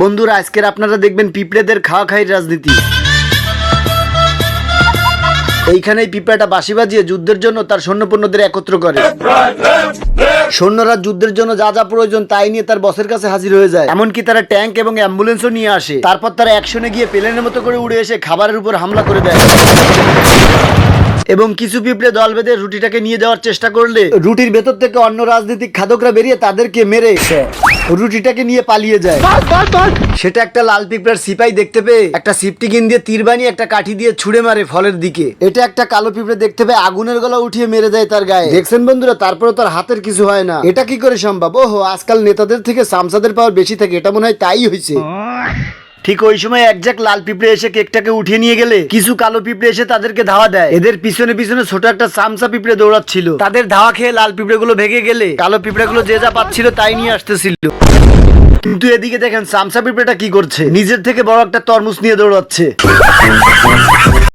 বন্ধুরা, আজকের আপনারা দেখবেন পিঁপড়েদের খাওয়া খাই রাজনীতি। এইখানেই পিঁপড়াটা বাঁশি বাজিয়ে যুদ্ধের জন্য তার সৈন্যপণ্যদের একত্র করে। সৈন্যরা যুদ্ধের জন্য যা যা প্রয়োজন তাই নিয়ে তার বসের কাছে হাজির হয়ে যায়। এমনকি তারা ট্যাঙ্ক এবং অ্যাম্বুলেন্সও নিয়ে আসে। তারপর তারা অ্যাকশনে গিয়ে প্লেনের মতো করে উড়ে এসে খাবারের উপর হামলা করে দেয়। এবং কিছু পিঁপড়ে দল বেঁধে রুটিটাকে নিয়ে যাওয়ার চেষ্টা করলে রুটির ভেতর থেকে অন্য রাজনৈতিক খাদকরা বেরিয়ে তাদেরকে মেরে। রুটিটাকে নিয়ে পালিয়ে যায়। সেটা একটা লাল পিঁপড়ার সিপাই দেখতে পেয়ে একটা সিপটি সিপটিকিন দিয়ে তীর বানিয়ে একটা কাঠি দিয়ে ছুড়ে মারে ফলের দিকে। এটা একটা কালো পিঁপড়ে দেখতে পেয়ে আগুনের গলা উঠিয়ে মেরে দেয় তার গায়ে। দেখছেন বন্ধুরা তারপরে তার হাতের কিছু হয় না। এটা কি করে সম্ভব? ওহো আজকাল নেতাদের থেকে সামসাদের পাওয়ার বেশি থাকে এটা মনে হয় তাই হয়েছে। ঠিক ওই সময় একজাক লাল পিঁপড়ে এসে কেকটাকে উঠিয়ে নিয়ে গেলে কিছু কালো পিঁপড়ে এসে তাদেরকে ধাওয়া দেয়। এদের পিছনে পিছনে ছোট একটা সামসা পিঁপড়ে দৌড়াচ্ছিল। তাদের ধাওয়া খেয়ে লাল পিঁপড়ে গুলো ভেঙে গেলে কালো পিঁপড়ে গুলো যে যা পাচ্ছিল তাই নিয়ে আসতেছিল। কিন্তু এদিকে দেখেন সামসা পিঁপড়েটা কি করছে? নিজের থেকে বড় একটা তরমুজ নিয়ে দৌড়াচ্ছে।